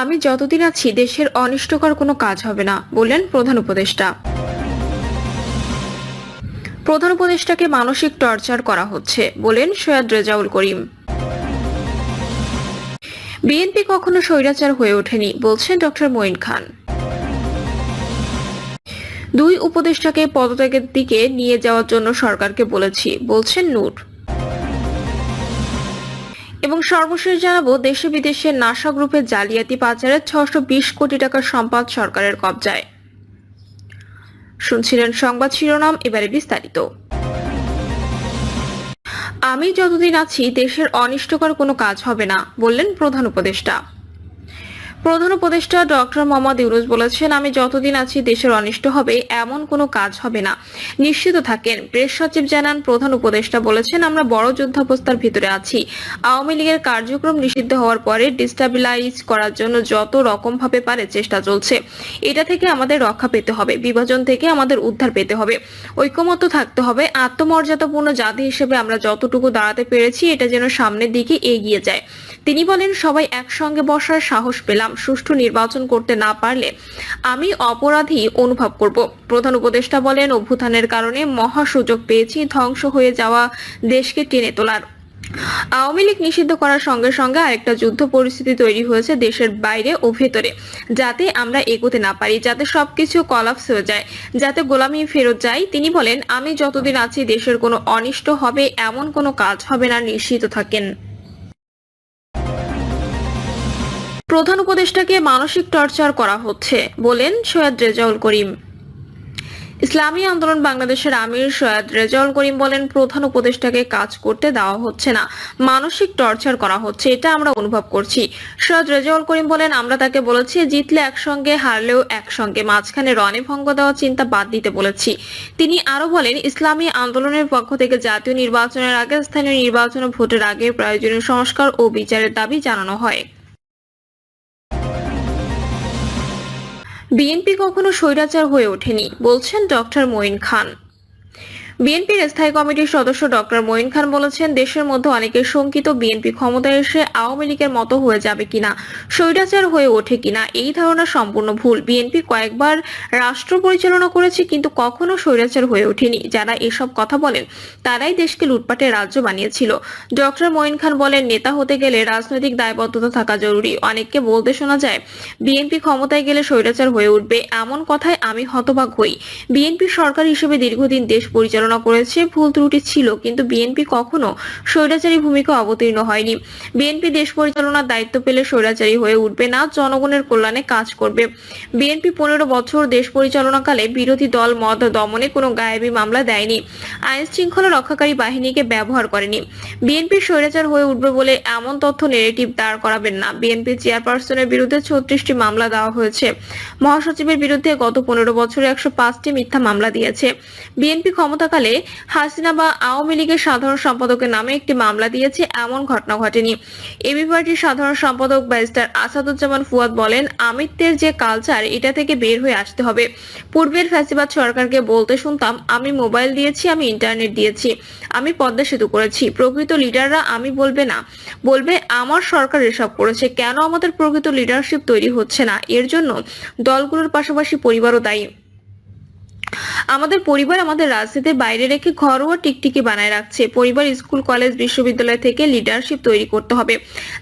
আমি যতদিন আছি, দেশের অনিষ্টকর কোনো কাজ হবে না, বললেন প্রধান উপদেষ্টা। প্রধান উপদেষ্টাকে মানসিক টর্চার করা হচ্ছে, বলেন সৈয়দ রেজাউল করিম। বিএনপি কখনো স্বৈরাচার হয়ে ওঠেনি, বলছেন ডক্টর মঈন খান। দুই উপদেষ্টাকে পদত্যাগের দিকে নিয়ে যাওয়ার জন্য সরকারকে বলেছি, বলছেন নূর। এবং সর্বশেষ জানাব, দেশে বিদেশে নাসা গ্রুপের জালিয়াতি পাচারের ছশো কোটি টাকার সম্পদ সরকারের কবজায়। শুনছিলেন সংবাদ শিরোনাম, এবারে বিস্তারিত। আমি যতদিন আছি, দেশের অনিষ্টকর কোনো কাজ হবে না, বললেন প্রধান উপদেষ্টা। প্রধান উপদেষ্টা ডক্টর মোহাম্মদ ইউনুস বলেছেন, আমি যতদিন আছি, দেশের অনিষ্ট হবে, এমন কোনো কাজ হবে না। নিশ্চিত থাকেন। প্রেস সচিব জানান, প্রধান উপদেষ্টা বলেছেন, আমরা বড় যুদ্ধাবস্থার ভিতরে আছি। আওয়ামী লীগের কার্যক্রম নিষিদ্ধ হওয়ার পরে ডিস্টাবিলাইজ করার জন্য যত রকম ভাবে পারে চেষ্টা চলছে। এটা থেকে আমাদের রক্ষা পেতে হবে, বিভাজন থেকে আমাদের উদ্ধার পেতে হবে। ঐক্যমত্য থাকতে হবে, আত্মমর্যাদাপূর্ণ জাতি হিসেবে আমরা যতটুকু দাঁড়াতে পেরেছি, এটা যেন সামনের দিকে এগিয়ে যায়। তিনি বলেন, সবাই একসঙ্গে বসার সাহস পেলাম। সুষ্ঠু নির্বাচন করতে না পারলে আমি অপরাধী অনুভব করব। প্রধান উপদেষ্টা বলেন, অভ্যুত্থানের কারণে মহা সুযোগ পেয়েছি, ধ্বংস হয়ে যাওয়া দেশকে টেনে তোলার। আওয়ামী লীগ নিষিদ্ধ করার সঙ্গে সঙ্গে আরেকটা যুদ্ধ পরিস্থিতি তৈরি হয়েছে দেশের বাইরে ও ভেতরে, যাতে আমরা এগোতে না পারি, যাতে সবকিছু কলাপস হয়ে যায়, যাতে গোলামি ফেরত যায়। তিনি বলেন, আমি যতদিন আছি দেশের কোনো অনিষ্ট হবে, এমন কোনো কাজ হবে না, নিশ্চিত থাকেন। প্রধান উপদেষ্টাকে মানসিক টর্চার করা হচ্ছে বলেন সৈয়দ রেজাউল করিম। ইসলামী আন্দোলন বাংলাদেশের আমির সৈয়দ রেজাউল করিম বলেন, প্রধান উপদেষ্টাকে কাজ করতে দেওয়া হচ্ছে না, মানসিক টর্চার করা হচ্ছে, এটা আমরা অনুভব করছি। সৈয়দ রেজাউল করিম বলেন, আমরা তাকে বলেছি, জিতলে একসঙ্গে, হারলেও একসঙ্গে, মাঝখানে রণে ভঙ্গ দেওয়ার চিন্তা বাদ দিতে বলেছি। তিনি আরও বলেন, ইসলামী আন্দোলনের পক্ষ থেকে জাতীয় নির্বাচনের আগে, স্থানীয় নির্বাচন ভোটের আগে প্রয়োজনীয় সংস্কার ও বিচারের দাবি জানানো হয়। বিএনপি কখনো স্বৈরাচার হয়ে ওঠেনি বলছেন ডক্টর মঈন খান। বিএনপির স্থায়ী কমিটির সদস্য ডক্টর মঈন খান বলেছেন, দেশের মধ্যে অনেকে শঙ্কিত বিএনপি ক্ষমতায় এসে আওয়ামী লীগের মতো হয়ে যাবে কিনা, স্বৈরাচার হয়ে ওঠে কিনা, এই ধারণা সম্পূর্ণ ভুল। বিএনপি কয়েকবার রাষ্ট্র পরিচালনা করেছে কিন্তু কখনো স্বৈরাচার হয়ে ওঠেনি। যারা এসব কথা বলেন, তারাই দেশকে লুটপাটের রাজ্য বানিয়েছিল। ডক্টর মঈন খান বলেন, নেতা হতে গেলে রাজনৈতিক দায়বদ্ধতা থাকা জরুরি। অনেককে বলতে শোনা যায়, বিএনপি ক্ষমতায় গেলে স্বৈরাচার হয়ে উঠবে, এমন কথায় আমি হতবাক হই। বিএনপি সরকার হিসেবে দীর্ঘদিন দেশ পরিচালনা করেছে, ভুল ত্রুটি ছিল, কিন্তু বিএনপি কখনো স্বৈরাচারী ভূমিকা অবতীর্ণ হয়নি। বিএনপি দেশ পরিচালনার দায়িত্ব পেলে স্বৈরাচারী হয়ে উঠবে না, জনগণের কল্যাণে কাজ করবে। বিএনপি পনেরো বছর দেশ পরিচালনাকালে বিরোধী দল মদ দমনে কোনো গায়েবী মামলা দেয়নি। আইন শৃঙ্খলা রক্ষাকারী বাহিনীকে ব্যবহার করেনি। বিএনপি স্বৈরাচার হয়ে উঠবে বলে এমন তথ্য নেগেটিভ দাঁড় করাবেন না। বিএনপি চেয়ারপারসনের বিরুদ্ধে ছত্রিশটি মামলা দেওয়া হয়েছে। মহাসচিবের বিরুদ্ধে গত পনেরো বছরে একশো পাঁচটি মিথ্যা মামলা দিয়েছে। বিএনপি ক্ষমতাকালে হাসিনা বা আওয়ামী লীগের সাধারণ সম্পাদকের নামে একটি মামলা দিয়েছে, এমন ঘটনা ঘটেনি। এবি পার্টির সাধারণ সম্পাদক ব্যারিস্টার আসাদুজ্জামান ফুয়াদ বলেন, আমিত্বের যে কালচার এটা থেকে বের হয়ে আসতে হবে। পূর্বের ফ্যাসিবাদ সরকারকে বলতে শুনতাম, আমি মোবাইল দিয়েছি, আমি ইন্টারনেট দিয়েছি, আমি পদ্মা সেতু করেছি। প্রকৃত লিডাররা আমি বলবে না। বলবে, আমার সরকার এসব করেছে, কেন আমাদের প্রকৃত লিডারশিপ তৈরি হচ্ছে না? এর জন্য দলগুলোর পাশাপাশি পরিবারও দায়ী। আমাদের পরিবার আমাদের রাজনীতির বাইরে রেখে ঘরোয়া টিকটিকি বানায় রাখছে। পরিবার, স্কুল, কলেজ, বিশ্ববিদ্যালয় থেকে লিডারশিপ তৈরি করতে হবে।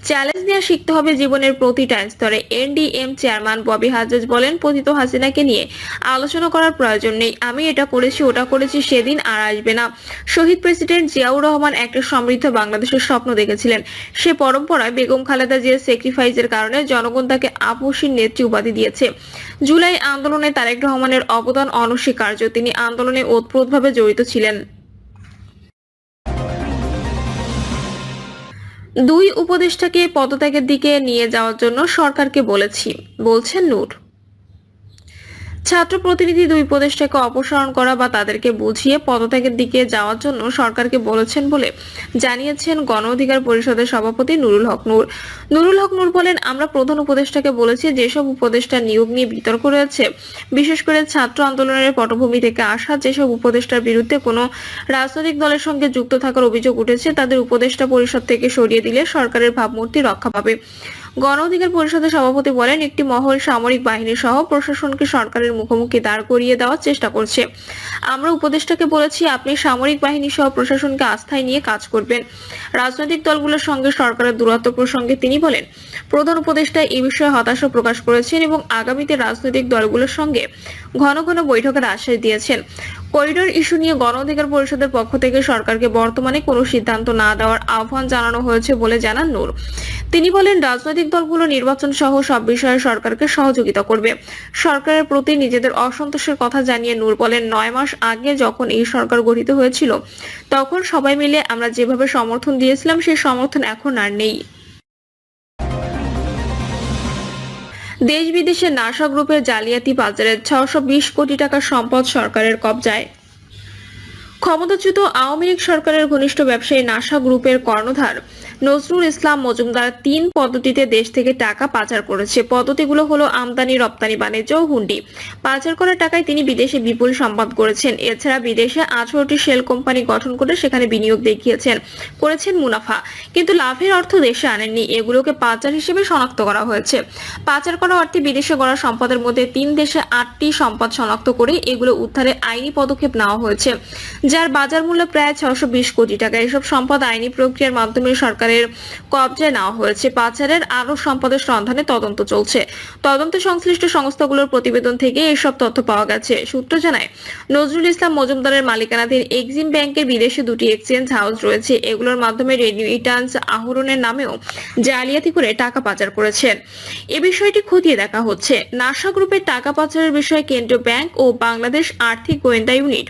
চ্যালেঞ্জ নিয়ে শিখতে হবে জীবনের প্রতিটা স্তরে। এনডিএম চেয়ারম্যান ববি হাজাজ বলেন, পতিত হাসিনাকে নিয়ে আলোচনা করার প্রয়োজন নেই। আমি এটা করেছি, ওটা করেছি, সেদিন আর আসবে না। শহীদ প্রেসিডেন্ট জিয়াউর রহমান একটা সমৃদ্ধ বাংলাদেশের স্বপ্ন দেখেছিলেন। সে পরম্পরায় বেগম খালেদা জিয়ার স্যাক্রিফাইসের কারণে জনগণ তাকে আপসীর নেত্রী উপাধি দিয়েছে। জুলাই আন্দোলনে তারেক রহমানের অবদান অনস্বীকার্য তিনি আন্দোলনে ওতপ্রোতভাবে জড়িত ছিলেন। দুই উপদেষ্টাকে পদত্যাগের দিকে নিয়ে যাওয়ার জন্য সরকারকে বলেছি, বলছেন নূর। ছাত্র প্রতিনিধি দুই উপদেষ্টাকে অপসারণ করা বা তাদেরকে বুঝিয়ে পদত্যাগের দিকে যাওয়ার জন্য সরকারকে বলেছেন বলে জানিয়েছেন গণ অধিকার পরিষদের সভাপতি নুরুল হক নূর। নুরুল হক নূর বলেন, আমরা প্রধান উপদেষ্টাকে বলেছি যেসব উপদেষ্টা নিয়োগ নিয়ে বিতর্ক রয়েছে, বিশেষ করে ছাত্র আন্দোলনের পটভূমি থেকে আসা যেসব উপদেষ্টার বিরুদ্ধে কোনো রাজনৈতিক দলের সঙ্গে যুক্ত থাকার অভিযোগ উঠেছে, তাদের উপদেষ্টা পরিষদ থেকে সরিয়ে দিলে সরকারের ভাবমূর্তি রক্ষা পাবে। গণ অধিকার পরিষদের সভাপতি বলেন, একটি মহল সামরিক বাহিনী সহ প্রশাসনকে সরকারের মুখোমুখি দাঁড় করিয়ে দেওয়ার চেষ্টা করছে। আমরা উপদেষ্টাকে বলেছি, আপনি সামরিক বাহিনী সহ প্রশাসনকে আস্থায় নিয়ে কাজ করবেন। রাজনৈতিক দলগুলোর সঙ্গে সরকারের দূরত্ব প্রসঙ্গে তিনি বলেন, প্রধান উপদেষ্টা এই বিষয়ে হতাশা প্রকাশ করেছেন এবং আগামীতে রাজনৈতিক দলগুলোর সঙ্গে ঘন ঘন বৈঠকের আশ্বাস দিয়েছেন। করিডোর ইস্যু নিয়ে গণ অধিকার পরিষদের পক্ষ থেকে সরকারকে বর্তমানে কোনো সিদ্ধান্ত না দেওয়ার আহ্বান জানানো হয়েছে বলে জানান নূর। তিনি বলেন, রাজনৈতিক দলগুলো নির্বাচন সহ সব বিষয়ে সরকারকে সহযোগিতা করবে। সরকারের প্রতি নিজেদের অসন্তোষের কথা জানিয়ে নূর বলেন, নয় মাস আগে যখন এই সরকার গঠিত হয়েছিল, তখন সবাই মিলে আমরা যেভাবে সমর্থন দিয়েছিলাম, সেই সমর্থন এখন আর নেই। দেশ বিদেশে নাসা গ্রুপের জালিয়াতি বাজারে ছশো কোটি টাকা সম্পদ সরকারের কবজায়। ক্ষমতাচ্যুত আওয়ামী লীগ সরকারের ঘনিষ্ঠ ব্যবসায়ী নাসা গ্রুপের কর্ণধার নজরুল ইসলাম মজুমদার তিন পদ্ধতিতে দেশ থেকে টাকা পাচার করেছে। পদ্ধতিগুলো হলো আমদানি, রপ্তানি, বাণিজ্য হুন্ডি। পাচার করা টাকায় তিনি বিদেশে বিপুল সম্পদ করেছেন এছাড়া বিদেশে আঠারোটি শেল কোম্পানি গঠন করে সেখানে বিনিয়োগ দেখিয়েছেন, করেছেন মুনাফা। কিন্তু লাভের অর্থ দেশে আনেননি। এগুলোকে পাচার হিসেবে শনাক্ত করা হয়েছে। পাচার করা অর্থে বিদেশে গড়া সম্পদের মধ্যে তিন দেশে আটটি সম্পদ শনাক্ত করে এগুলো উদ্ধারে আইনি পদক্ষেপ নেওয়া হয়েছে, যার বাজার মূল্য প্রায় ছশো কোটি টাকা। এসব সম্পদ আইনি প্রক্রিয়ার মাধ্যমে সরকারের কবজায় নেওয়া হয়েছে। পাচারের আরও সম্পদের সন্ধানে তদন্ত চলছে। তদন্ত সংশ্লিষ্ট সংস্থাগুলোর প্রতিবেদন থেকে এসব তথ্য পাওয়া গেছে। সূত্র জানায়, নজরুল ইসলাম মজুমদারের মালিকানাধীন এক্সিম ব্যাংকের বিদেশে দুটি এক্সচেঞ্জ হাউস রয়েছে। এগুলোর মাধ্যমে রেমিটান্স আহরণের নামেও জালিয়াতি করে টাকা পাচার করেছেন। এ বিষয়টি খতিয়ে দেখা হচ্ছে। নাসা গ্রুপের টাকা পাচারের বিষয়ে কেন্দ্রীয় ব্যাংক ও বাংলাদেশ আর্থিক গোয়েন্দা ইউনিট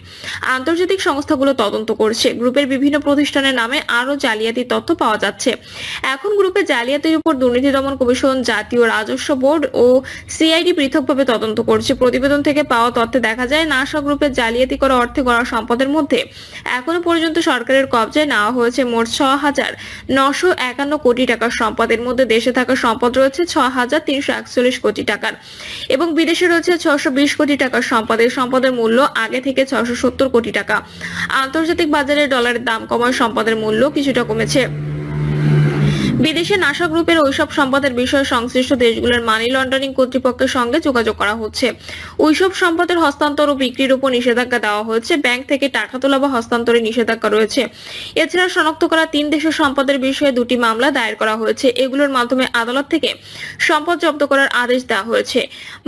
আন্তর্জাতিক সংস্থাগুলো তদন্ত করছে। গ্রুপের বিভিন্ন প্রতিষ্ঠানের নামে আরও জালিয়াতি তথ্য পাওয়া যাচ্ছে। এখন গ্রুপে জালিয়াতির উপর দুর্নীতি দমন কমিশন, জাতীয় রাজস্ব বোর্ড ও সিআইডি পৃথকভাবে তদন্ত করছে। প্রতিবেদন থেকে পাওয়া তথ্যে দেখা যায়, নাসা গ্রুপের জালিয়াতি করা অর্থে গড়া সম্পদের মধ্যে এখনও পর্যন্ত সরকারের কবজায় নেওয়া হয়েছে মোট ছ হাজার নশো একান্ন কোটি টাকার সম্পদের মধ্যে। দেশে থাকা সম্পদ রয়েছে ছ হাজার তিনশো একচল্লিশ কোটি টাকার এবং বিদেশে রয়েছে ছশো বিশ কোটি টাকার সম্পদের। সম্পদের মূল্য আগে থেকে ছশো সত্তর কোটি টাকা। আন্তর্জাতিক বাজারে ডলারের দাম কমায়, সম্পদের মূল্য কিছুটা কমেছে। বিদেশে নাসা গ্রুপের ওইসব সম্পদের বিষয়ে সংশ্লিষ্ট দেশগুলোর মানি লন্ডারিং কর্তৃপক্ষের সঙ্গে যোগাযোগ করা হচ্ছে। ওইসব সম্পদের হস্তান্তর ও বিক্রির উপর নিষেধাজ্ঞা দেওয়া হয়েছে। ব্যাংক থেকে টাকা তোলা বা হস্তান্তরে নিষেধাজ্ঞা রয়েছে। এছাড়া শনাক্ত করা তিন দেশের সম্পদের বিষয়ে দুটি মামলা দায়ের করা হয়েছে। এগুলোর মাধ্যমে আদালত থেকে সম্পদ জব্দ করার আদেশ দেওয়া হয়েছে।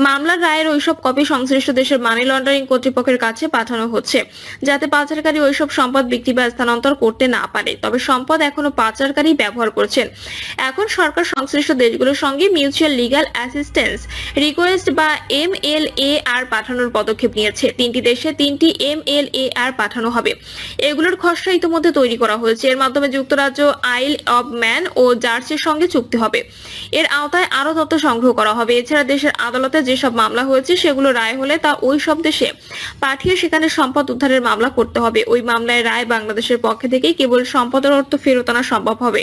মামলার রায়ের ওইসব কপি সংশ্লিষ্ট দেশের মানি লন্ডারিং কর্তৃপক্ষের কাছে পাঠানো হচ্ছে, যাতে পাচারকারী ওইসব সম্পদ বিক্রি বা স্থানান্তর করতে না পারে। তবে সম্পদ এখনও পাচারকারী ব্যবহার করছেন। এখন সরকার সংশ্লিষ্ট দেশগুলোর সঙ্গে মিউচুয়াল লিগ্যাল অ্যাসিস্ট্যান্স রিকোয়েস্ট বা এম এল এ আর পাঠানোর পদক্ষেপ নিয়েছে। তিনটি দেশে তিনটি এম এল এ আর পাঠানো হবে। এগুলোর খসড়া ইতিমধ্যে তৈরি করা হয়েছে। এর মাধ্যমে যুক্তরাজ্য আইল অব ম্যান ও জার্সির সঙ্গে চুক্তি হবে। এর আওতায় আরও তথ্য সংগ্রহ করা হবে। এছাড়া দেশের আদালতে যেসব মামলা হয়েছে, সেগুলো রায় হলে তা ওই সব দেশে পাঠিয়ে সেখানে সম্পদ উদ্ধারের মামলা করতে হবে। ওই মামলায় রায় বাংলাদেশের পক্ষে থেকেই কেবল সম্পদের অর্থ ফেরত আনা সম্ভব হবে।